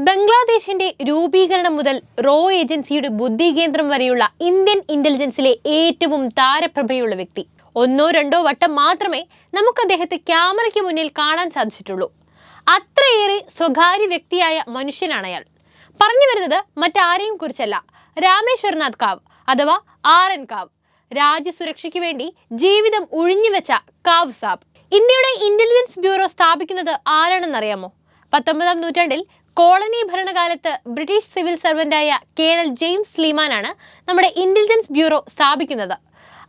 ബംഗ്ലാദേശിന്റെ രൂപീകരണം മുതൽ റോ ഏജൻസിയുടെ ബുദ്ധി കേന്ദ്രം വരെയുള്ള ഇന്ത്യൻ ഇന്റലിജൻസിലെ ഏറ്റവും താരപ്രഭയുള്ള വ്യക്തി. ഒന്നോ രണ്ടോ വട്ടം മാത്രമേ നമുക്ക് അദ്ദേഹത്തെ ക്യാമറയ്ക്ക് മുന്നിൽ കാണാൻ സാധിച്ചിട്ടുള്ളൂ. അത്രയേറെ സ്വകാര്യ വ്യക്തിയായ മനുഷ്യനാണ് അയാൾ. പറഞ്ഞു വരുന്നത് മറ്റാരെയും കുറിച്ചല്ല. രാമേശ്വർനാഥ് കാവ് അഥവാ ആർ എൻ കാവ്. രാജ്യസുരക്ഷയ്ക്ക് വേണ്ടി ജീവിതം ഉഴിഞ്ഞുവെച്ച കാവ് സാബ്. ഇന്ത്യയുടെ ഇന്റലിജൻസ് ബ്യൂറോ സ്ഥാപിക്കുന്നത് ആരാണെന്നറിയാമോ? പത്തൊമ്പതാം നൂറ്റാണ്ടിൽ കോളനി ഭരണകാലത്ത് ബ്രിട്ടീഷ് സിവിൽ സർവന്റായ കേണൽ ജെയിംസ് സ്ലീമാനാണ് നമ്മുടെ ഇന്റലിജൻസ് ബ്യൂറോ സ്ഥാപിക്കുന്നത്.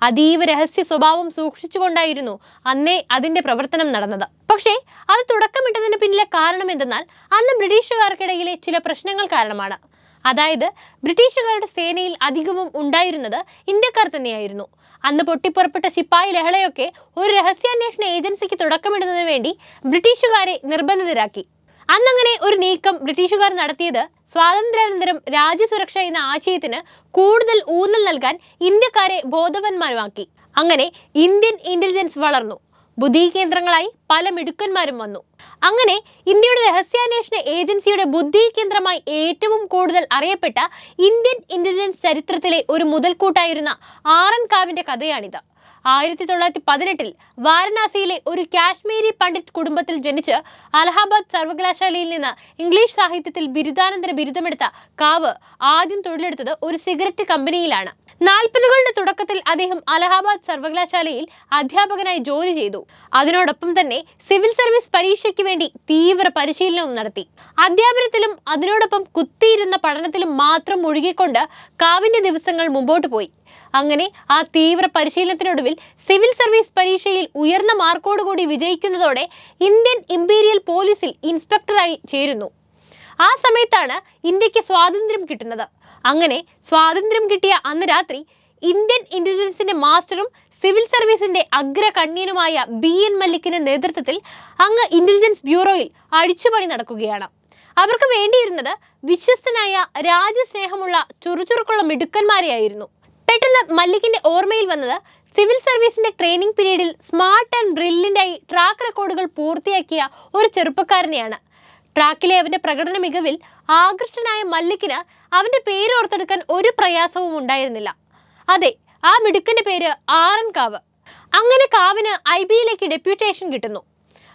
അതീവ രഹസ്യ സ്വഭാവം സൂക്ഷിച്ചുകൊണ്ടായിരുന്നു അന്നേ അതിന്റെ പ്രവർത്തനം നടന്നത്. പക്ഷേ അത് തുടക്കമിട്ടതിന് പിന്നിലെ കാരണം എന്തെന്നാൽ അന്ന് ബ്രിട്ടീഷുകാർക്കിടയിലെ ചില പ്രശ്നങ്ങൾ കാരണമാണ്. അതായത് ബ്രിട്ടീഷുകാരുടെ സേനയിൽ അധികവും ഉണ്ടായിരുന്നത് ഇന്ത്യക്കാർ തന്നെയായിരുന്നു. അന്ന് പൊട്ടിപ്പുറപ്പെട്ട ശിപ്പായി ലഹളയൊക്കെ ഒരു രഹസ്യാന്വേഷണ ഏജൻസിക്ക് തുടക്കമിടുന്നതിന് വേണ്ടി ബ്രിട്ടീഷുകാരെ നിർബന്ധിതരാക്കി. അന്നങ്ങനെ ഒരു നീക്കം ബ്രിട്ടീഷുകാർ നടത്തിയത് സ്വാതന്ത്ര്യാനന്തരം രാജ്യസുരക്ഷ എന്ന ആശയത്തിന് കൂടുതൽ ഊന്നൽ നൽകാൻ ഇന്ത്യക്കാരെ ബോധവാന്മാരുമാക്കി. അങ്ങനെ ഇന്ത്യൻ ഇന്റലിജൻസ് വളർന്നു. ബുദ്ധി കേന്ദ്രങ്ങളായി പല മിടുക്കന്മാരും വന്നു. അങ്ങനെ ഇന്ത്യയുടെ രഹസ്യാന്വേഷണ ഏജൻസിയുടെ ബുദ്ധി കേന്ദ്രമായി ഏറ്റവും കൂടുതൽ അറിയപ്പെട്ട ഇന്ത്യൻ ഇന്റലിജൻസ് ചരിത്രത്തിലെ ഒരു മുതൽക്കൂട്ടായിരുന്ന ആറൻ കാവിന്റെ കഥയാണിത്. ആയിരത്തി തൊള്ളായിരത്തി പതിനെട്ടിൽ വാരണാസിയിലെ ഒരു കാശ്മീരി പണ്ഡിറ്റ് കുടുംബത്തിൽ ജനിച്ച് അലഹാബാദ് സർവകലാശാലയിൽ നിന്ന് ഇംഗ്ലീഷ് സാഹിത്യത്തിൽ ബിരുദാനന്തര ബിരുദമെടുത്ത കാവ് ആദ്യം തൊഴിലെടുത്തത് ഒരു സിഗരറ്റ് കമ്പനിയിലാണ്. നാൽപ്പതുകളുടെ തുടക്കത്തിൽ അദ്ദേഹം അലഹാബാദ് സർവകലാശാലയിൽ അധ്യാപകനായി ജോലി ചെയ്തു. അതിനോടൊപ്പം തന്നെ സിവിൽ സർവീസ് പരീക്ഷയ്ക്ക് വേണ്ടി തീവ്ര പരിശീലനവും നടത്തി. അധ്യാപനത്തിലും അതിനോടൊപ്പം കുത്തിയിരുന്ന പഠനത്തിലും മാത്രം ഒഴുകിക്കൊണ്ട് കാവിന്റെ ദിവസങ്ങൾ മുമ്പോട്ട് പോയി. അങ്ങനെ ആ തീവ്ര പരിശീലനത്തിനൊടുവിൽ സിവിൽ സർവീസ് പരീക്ഷയിൽ ഉയർന്ന മാർക്കോടുകൂടി വിജയിക്കുന്നതോടെ ഇന്ത്യൻ ഇമ്പീരിയൽ പോലീസിൽ ഇൻസ്പെക്ടറായി ചേരുന്നു. ആ സമയത്താണ് ഇന്ത്യയ്ക്ക് സ്വാതന്ത്ര്യം കിട്ടുന്നത്. അങ്ങനെ സ്വാതന്ത്ര്യം കിട്ടിയ അന്ന് രാത്രി ഇന്ത്യൻ ഇന്റലിജൻസിന്റെ മാസ്റ്ററും സിവിൽ സർവീസിന്റെ അഗ്ര കണ്ണീനുമായ ബി എൻ മല്ലിക്കിന്റെ നേതൃത്വത്തിൽ അങ്ങ് ഇന്റലിജൻസ് ബ്യൂറോയിൽ അഴിച്ചുപണി നടക്കുകയാണ്. അവർക്ക് വേണ്ടിയിരുന്നത് വിശ്വസ്തനായ രാജ്യസ്നേഹമുള്ള ചുറുചുറുക്കുള്ള മിടുക്കന്മാരെയായിരുന്നു. പെട്ടെന്ന് മല്ലിക്കിന്റെ ഓർമ്മയിൽ വന്നത് സിവിൽ സർവീസിന്റെ ട്രെയിനിങ് പീരീഡിൽ സ്മാർട്ട് ആൻഡ് ബ്രില്യന്റായി ട്രാക്ക് റെക്കോർഡുകൾ പൂർത്തിയാക്കിയ ഒരു ചെറുപ്പക്കാരനെയാണ്. ട്രാക്കിലെ അവന്റെ പ്രകടന മികവിൽ ആകൃഷ്ടനായ മല്ലിക്കിന് അവന്റെ പേര് ഓർത്തെടുക്കാൻ ഒരു പ്രയാസവും ഉണ്ടായിരുന്നില്ല. അതെ ആ മിടുക്കന്റെ പേര് ആറൻ കാവ്. അങ്ങനെ കാവിന് ഐ ബിയിലേക്ക് ഡെപ്യൂട്ടേഷൻ കിട്ടുന്നു.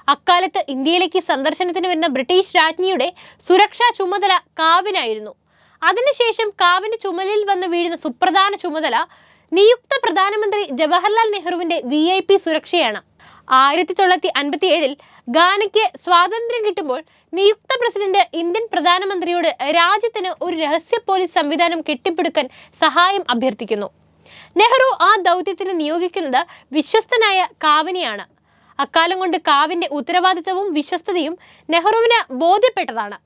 അക്കാലത്ത് ഇന്ത്യയിലേക്ക് സന്ദർശനത്തിന് വരുന്ന ബ്രിട്ടീഷ് രാജ്ഞിയുടെ സുരക്ഷാ ചുമതല കാവിനായിരുന്നു. അതിനുശേഷം കാവിന് ചുമലിൽ വന്ന് വീഴുന്ന സുപ്രധാന ചുമതല നിയുക്ത പ്രധാനമന്ത്രി ജവഹർലാൽ നെഹ്റുവിന്റെ വി ഐ പി സുരക്ഷയാണ്. ആയിരത്തി തൊള്ളായിരത്തി അൻപത്തി ഏഴിൽ ഗാനയ്ക്ക് സ്വാതന്ത്ര്യം കിട്ടുമ്പോൾ നിയുക്ത പ്രസിഡന്റ് ഇന്ത്യൻ പ്രധാനമന്ത്രിയോട് രാജ്യത്തിന് ഒരു രഹസ്യ പോലീസ് സംവിധാനം കെട്ടിപ്പടുക്കാൻ സഹായം അഭ്യർത്ഥിക്കുന്നു. നെഹ്റു ആ ദൗത്യത്തിന് നിയോഗിക്കുന്നത് വിശ്വസ്തനായ കാവിനെയാണ്. അക്കാലം കൊണ്ട് കാവിന്റെ ഉത്തരവാദിത്തവും വിശ്വസ്തതയും നെഹ്റുവിന് ബോധ്യപ്പെട്ടതാണ്.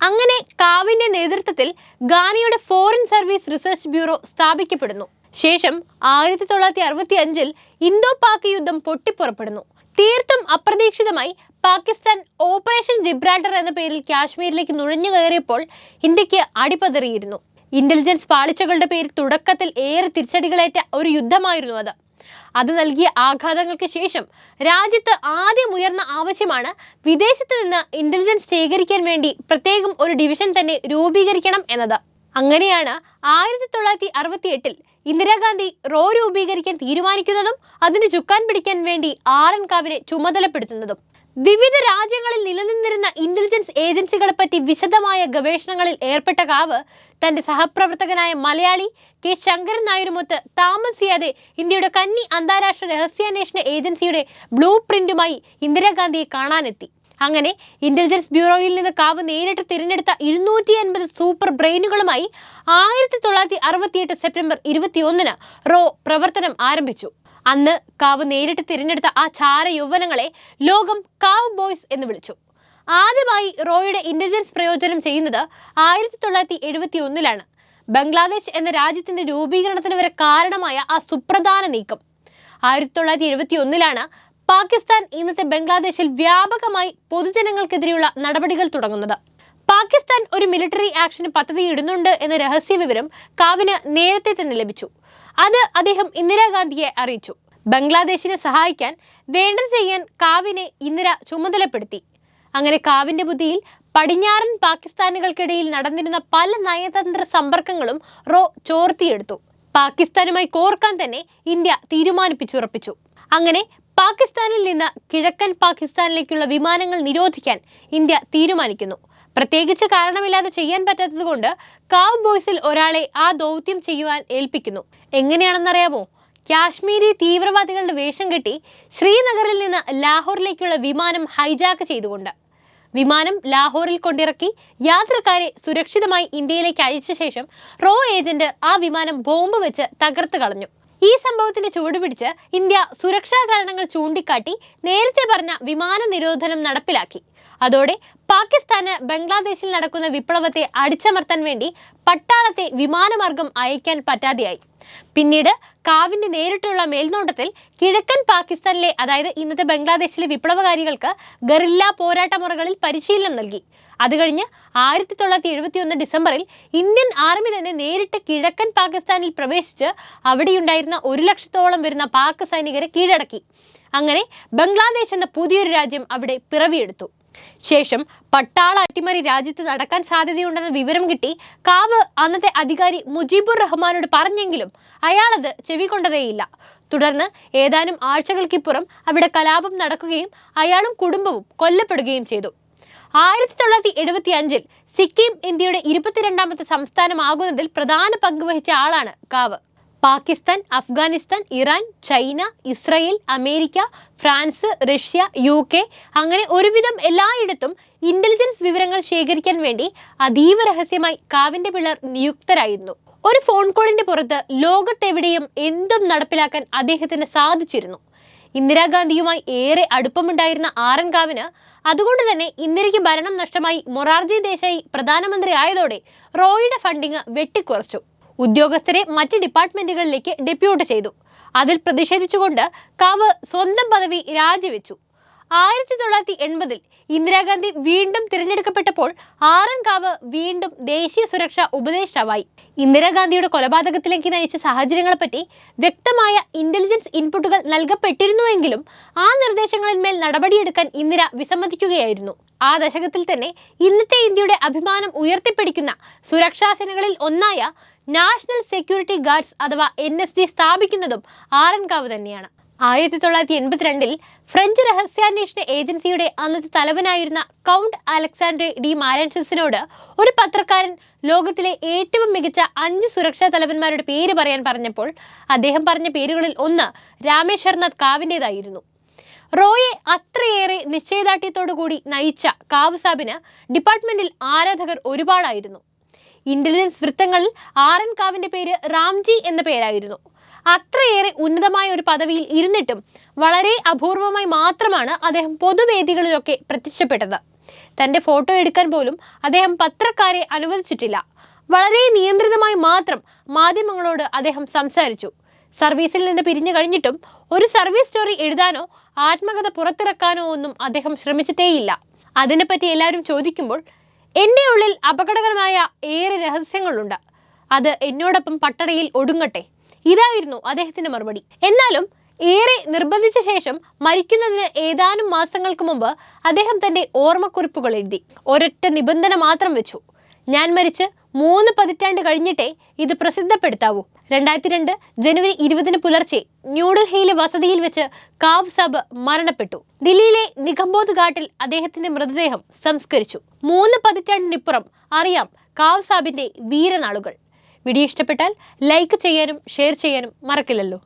അങ്ങനെ കാവിന്റെ നേതൃത്വത്തിൽ ഗാനയുടെ ഫോറിൻ സർവീസ് റിസർച്ച് ബ്യൂറോ സ്ഥാപിക്കപ്പെടുന്നു. ശേഷം ആയിരത്തി തൊള്ളായിരത്തി അറുപത്തി അഞ്ചിൽ ഇന്തോ പാക് യുദ്ധം പൊട്ടിപ്പുറപ്പെടുന്നു. തീർത്തും അപ്രതീക്ഷിതമായി പാകിസ്ഥാൻ ഓപ്പറേഷൻ ജിബ്രാൾട്ടർ എന്ന പേരിൽ കാശ്മീരിലേക്ക് നുഴഞ്ഞു കയറിയപ്പോൾ ഇന്ത്യയ്ക്ക് അടിപതറിയിരുന്നു. ഇന്റലിജൻസ് പാളിച്ചകളുടെ പേരിൽ തുടക്കത്തിൽ ഏറെ തിരിച്ചടികളേറ്റ ഒരു യുദ്ധമായിരുന്നു അത്. അത് നൽകിയ ആഘാതങ്ങൾക്ക് ശേഷം രാജ്യത്ത് ആദ്യം ഉയർന്ന ആവശ്യമാണ് വിദേശത്ത് നിന്ന് ഇന്റലിജൻസ് ശേഖരിക്കാൻ വേണ്ടി പ്രത്യേകം ഒരു ഡിവിഷൻ തന്നെ രൂപീകരിക്കണം എന്നത്. അങ്ങനെയാണ് ആയിരത്തി തൊള്ളായിരത്തി അറുപത്തി എട്ടിൽ ഇന്ദിരാഗാന്ധി റോ രൂപീകരിക്കാൻ തീരുമാനിക്കുന്നതും അതിന് ചുക്കാൻ പിടിക്കാൻ വേണ്ടി ആർ എൻ കാവിനെ ചുമതലപ്പെടുത്തുന്നതും. വിവിധ രാജ്യങ്ങളിൽ നിലനിന്നിരുന്ന ഇന്റലിജൻസ് ഏജൻസികളെ പറ്റി വിശദമായ ഗവേഷണങ്ങളിൽ ഏർപ്പെട്ട കാവ് തന്റെ സഹപ്രവർത്തകനായ മലയാളി കെ ശങ്കരൻ നായരുമൊത്ത് താമസിയാതെ ഇന്ത്യയുടെ കന്നി അന്താരാഷ്ട്ര രഹസ്യാന്വേഷണ ഏജൻസിയുടെ ബ്ലൂ പ്രിന്റുമായി ഇന്ദിരാഗാന്ധിയെ കാണാനെത്തി. അങ്ങനെ ഇന്റലിജൻസ് ബ്യൂറോയിൽ നിന്ന് കാവ് നേരിട്ട് തിരഞ്ഞെടുത്ത ഇരുന്നൂറ്റി അൻപത് സൂപ്പർ ബ്രെയിനുകളുമായി ആയിരത്തി തൊള്ളായിരത്തി അറുപത്തിയെട്ട് സെപ്റ്റംബർ ഇരുപത്തിയൊന്നിന് റോ പ്രവർത്തനം ആരംഭിച്ചു. അന്ന് കാവ് നേരിട്ട് തിരഞ്ഞെടുത്ത ആ ചാര യൗവനങ്ങളെ ലോകം കാവ് ബോയ്സ് എന്ന് വിളിച്ചു. ആദ്യമായി റോയുടെ ഇന്റലിജൻസ് പ്രയോജനം ചെയ്യുന്നത് ആയിരത്തി തൊള്ളായിരത്തി എഴുപത്തി ഒന്നിലാണ് ബംഗ്ലാദേശ് എന്ന രാജ്യത്തിന്റെ രൂപീകരണത്തിന് വരെ കാരണമായ ആ സുപ്രധാന നീക്കം. ആയിരത്തി തൊള്ളായിരത്തി എഴുപത്തി ഒന്നിലാണ് പാകിസ്ഥാൻ ഇന്നത്തെ ബംഗ്ലാദേശിൽ വ്യാപകമായി പൊതുജനങ്ങൾക്കെതിരെയുള്ള നടപടികൾ തുടങ്ങുന്നത്. പാകിസ്ഥാൻ ഒരു മിലിറ്ററി ആക്ഷന് പദ്ധതി ഇടുന്നുണ്ട് എന്ന രഹസ്യ വിവരം കാവിന് നേരത്തെ തന്നെ ലഭിച്ചു. അത് അദ്ദേഹം ഇന്ദിരാഗാന്ധിയെ അറിയിച്ചു. ബംഗ്ലാദേശിനെ സഹായിക്കാൻ വേണ്ടത് ചെയ്യാൻ കാവിനെ ഇന്ദിര ചുമതലപ്പെടുത്തി. അങ്ങനെ കാവിന്റെ ബുദ്ധിയിൽ പടിഞ്ഞാറൻ പാകിസ്ഥാനുകൾക്കിടയിൽ നടന്നിരുന്ന പല നയതന്ത്ര സമ്പർക്കങ്ങളും റോ ചോർത്തിയെടുത്തു. പാകിസ്ഥാനുമായി കോർക്കാൻ തന്നെ ഇന്ത്യ തീരുമാനിപ്പിച്ചുറപ്പിച്ചു. അങ്ങനെ പാകിസ്ഥാനിൽ നിന്ന് കിഴക്കൻ പാകിസ്ഥാനിലേക്കുള്ള വിമാനങ്ങൾ നിരോധിക്കാൻ ഇന്ത്യ തീരുമാനിക്കുന്നു. പ്രത്യേകിച്ച് കാരണമില്ലാതെ ചെയ്യാൻ പറ്റാത്തതുകൊണ്ട് കാവ് ബോയ്സിൽ ഒരാളെ ആ ദൗത്യം ചെയ്യുവാൻ ഏൽപ്പിക്കുന്നു. എങ്ങനെയാണെന്നറിയാമോ? കാശ്മീരി തീവ്രവാദികളുടെ വേഷം കെട്ടി ശ്രീനഗറിൽ നിന്ന് ലാഹോറിലേക്കുള്ള വിമാനം ഹൈജാക്ക് ചെയ്തുകൊണ്ട്. വിമാനം ലാഹോറിൽ കൊണ്ടിറക്കി യാത്രക്കാരെ സുരക്ഷിതമായി ഇന്ത്യയിലേക്ക് അയച്ച ശേഷം റോ ഏജന്റ് ആ വിമാനം ബോംബ് വെച്ച് തകർത്ത് കളഞ്ഞു. ഈ സംഭവത്തിന്റെ ചുവടുപിടിച്ച് ഇന്ത്യ സുരക്ഷാ കാരണങ്ങൾ ചൂണ്ടിക്കാട്ടി നേരത്തെ പറഞ്ഞ വിമാന നിരോധനം നടപ്പിലാക്കി. അതോടെ പാകിസ്ഥാന് ബംഗ്ലാദേശിൽ നടക്കുന്ന വിപ്ലവത്തെ അടിച്ചമർത്താൻ വേണ്ടി പട്ടാളത്തെ വിമാനമാർഗം അയക്കാൻ പറ്റാതെയായി. പിന്നീട് കാവിന്റെ നേരിട്ടുള്ള മേൽനോട്ടത്തിൽ കിഴക്കൻ പാകിസ്ഥാനിലെ അതായത് ഇന്നത്തെ ബംഗ്ലാദേശിലെ വിപ്ലവകാരികൾക്ക് ഗറില്ല പോരാട്ട മുറകളിൽ പരിശീലനം നൽകി. അത് കഴിഞ്ഞ് ആയിരത്തി തൊള്ളായിരത്തി എഴുപത്തി ഒന്ന് ഡിസംബറിൽ ഇന്ത്യൻ ആർമി തന്നെ നേരിട്ട് കിഴക്കൻ പാകിസ്ഥാനിൽ പ്രവേശിച്ച് അവിടെയുണ്ടായിരുന്ന ഒരു ലക്ഷത്തോളം വരുന്ന പാക് സൈനികരെ കീഴടക്കി. അങ്ങനെ ബംഗ്ലാദേശ് എന്ന പുതിയൊരു രാജ്യം അവിടെ പിറവിയെടുത്തു. ശേഷം പട്ടാള അട്ടിമറി രാജ്യത്ത് നടക്കാൻ സാധ്യതയുണ്ടെന്ന വിവരം കിട്ടി കാവ് അന്നത്തെ അധികാരി മുജീബുർ റഹ്മാനോട് പറഞ്ഞെങ്കിലും അയാളത് ചെവികൊണ്ടതേയില്ല തുടർന്ന് ഏതാനും ആഴ്ചകൾക്കിപ്പുറം അവിടെ കലാപം നടക്കുകയും അയാളും കുടുംബവും കൊല്ലപ്പെടുകയും ചെയ്തു. ആയിരത്തി തൊള്ളായിരത്തി എഴുപത്തി അഞ്ചിൽ സിക്കിം ഇന്ത്യയുടെ ഇരുപത്തിരണ്ടാമത്തെ സംസ്ഥാനമാകുന്നതിൽ പ്രധാന പങ്ക് വഹിച്ച ആളാണ് Kao. Pakistan Afghanistan Iran China Israel America France Russia U K അങ്ങനെ ഒരുവിധം എല്ലായിടത്തും ഇന്റലിജൻസ് വിവരങ്ങൾ ശേഖരിക്കാൻ വേണ്ടി അതീവ രഹസ്യമായി കാവിന്റെ പിള്ളർ നിയുക്തരായിരുന്നു. ഒരു ഫോൺ കോളിന്റെ പുറത്ത് ലോകത്തെവിടെയും എന്തും നടപ്പിലാക്കാൻ അദ്ദേഹത്തിന് സാധിച്ചിരുന്നു. ഇന്ദിരാഗാന്ധിയുമായി ഏറെ അടുപ്പമുണ്ടായിരുന്ന ആറൻകാവിന് അതുകൊണ്ട് തന്നെ ഇന്ദിരയ്ക്ക് ഭരണം നഷ്ടമായി മൊറാർജി ദേശായി പ്രധാനമന്ത്രി ആയതോടെ റോയുടെ ഫണ്ടിങ് വെട്ടിക്കുറച്ചു. ഉദ്യോഗസ്ഥരെ മറ്റ് ഡിപ്പാർട്ട്മെന്റുകളിലേക്ക് ഡെപ്യൂട്ട് ചെയ്തു. അതിൽ പ്രതിഷേധിച്ചുകൊണ്ട് കാവ് സ്വന്തം പദവി രാജിവെച്ചു. ആയിരത്തി തൊള്ളായിരത്തി എൺപതിൽ ഇന്ദിരാഗാന്ധി വീണ്ടും തിരഞ്ഞെടുക്കപ്പെട്ടപ്പോൾ ആറൻകാവ് വീണ്ടും ദേശീയ സുരക്ഷാ ഉപദേഷ്ടാവായി. ഇന്ദിരാഗാന്ധിയുടെ കൊലപാതകത്തിലേക്ക് നയിച്ച സാഹചര്യങ്ങളെപ്പറ്റി വ്യക്തമായ ഇന്റലിജൻസ് ഇൻപുട്ടുകൾ നൽകപ്പെട്ടിരുന്നുവെങ്കിലും ആ നിർദ്ദേശങ്ങളിന്മേൽ നടപടിയെടുക്കാൻ ഇന്ദിര വിസമ്മതിക്കുകയായിരുന്നു. ആ ദശകത്തിൽ തന്നെ ഇന്നത്തെ ഇന്ത്യയുടെ അഭിമാനം ഉയർത്തിപ്പിടിക്കുന്ന സുരക്ഷാ സേനകളിൽ ഒന്നായ നാഷണൽ സെക്യൂരിറ്റി ഗാർഡ്സ് അഥവാ എൻ എസ് ജി സ്ഥാപിക്കുന്നതും ആറൻകാവ് തന്നെയാണ്. ആയിരത്തി തൊള്ളായിരത്തി എൺപത്തിരണ്ടിൽ ഫ്രഞ്ച് രഹസ്യാന്വേഷണ ഏജൻസിയുടെ അന്നത്തെ തലവനായിരുന്ന കൗണ്ട് അലക്സാണ്ടർ ഡി മാരൻസിനോട് ഒരു പത്രക്കാരൻ ലോകത്തിലെ ഏറ്റവും മികച്ച അഞ്ച് സുരക്ഷാ തലവന്മാരുടെ പേര് പറയാൻ പറഞ്ഞപ്പോൾ അദ്ദേഹം പറഞ്ഞ പേരുകളിൽ ഒന്ന് രാമേശ്വർനാഥ് കാവിന്റെതായിരുന്നു. റോയെ അത്രയേറെ നിശ്ചയദാർഢ്യത്തോടു കൂടി നയിച്ച കാവ് സാബിന് ഡിപ്പാർട്ട്മെന്റിൽ ആരാധകർ ഒരുപാടായിരുന്നു. ഇന്റലിജൻസ് വൃത്തങ്ങളിൽ ആർ എൻ കാവിന്റെ പേര് റാംജി എന്ന പേരായിരുന്നു. അത്രയേറെ ഉന്നതമായ ഒരു പദവിയിൽ ഇരുന്നിട്ടും വളരെ അപൂർവമായി മാത്രമാണ് അദ്ദേഹം പൊതുവേദികളിലൊക്കെ പ്രത്യക്ഷപ്പെട്ടത്. തന്റെ ഫോട്ടോ എടുക്കാൻ പോലും അദ്ദേഹം പത്രക്കാരെ അനുവദിച്ചിട്ടില്ല. വളരെ നിയന്ത്രിതമായി മാത്രം മാധ്യമങ്ങളോട് അദ്ദേഹം സംസാരിച്ചു. സർവീസിൽ നിന്ന് പിരിഞ്ഞു കഴിഞ്ഞിട്ടും ഒരു സർവീസ് സ്റ്റോറി എഴുതാനോ ആത്മകഥ പുറത്തിറക്കാനോ ഒന്നും അദ്ദേഹം ശ്രമിച്ചിട്ടേയില്ല. അതിനെപ്പറ്റി എല്ലാവരും ചോദിക്കുമ്പോൾ എന്റെ ഉള്ളിൽ അപകടകരമായ ഏറെ രഹസ്യങ്ങളുണ്ട്. അത് എന്നോടൊപ്പം പട്ടടയിൽ ഒടുങ്ങട്ടെ. ഇതായിരുന്നു അദ്ദേഹത്തിന്റെ മറുപടി. എന്നാലും ഏറെ നിർബന്ധിച്ച ശേഷം മരിക്കുന്നതിന് ഏതാനും മാസങ്ങൾക്ക് മുമ്പ് അദ്ദേഹം തന്റെ ഓർമ്മക്കുറിപ്പുകൾ എഴുതി. ഒരൊറ്റ നിബന്ധന മാത്രം വെച്ചു. ഞാൻ മരിച്ച് മൂന്ന് പതിറ്റാണ്ട് കഴിഞ്ഞിട്ടേ ഇത് പ്രസിദ്ധപ്പെടുത്താവൂ. രണ്ടായിരത്തി രണ്ട് ജനുവരി ഇരുപതിന് പുലർച്ചെ ന്യൂഡൽഹിയിലെ വസതിയിൽ വെച്ച് കാവ് സാബ് മരണപ്പെട്ടു. ദില്ലിയിലെ നിഗംബോധ് ഘാട്ടിൽ അദ്ദേഹത്തിന്റെ മൃതദേഹം സംസ്കരിച്ചു. മൂന്ന് പതിറ്റാണ്ടിനിപ്പുറം അറിയാം കാവ് സാബിന്റെ വീരനാളുകൾ. വീഡിയോ ഇഷ്ടപ്പെട്ടാൽ ലൈക്ക് ചെയ്യാനും ഷെയർ ചെയ്യാനും മറക്കില്ലല്ലോ.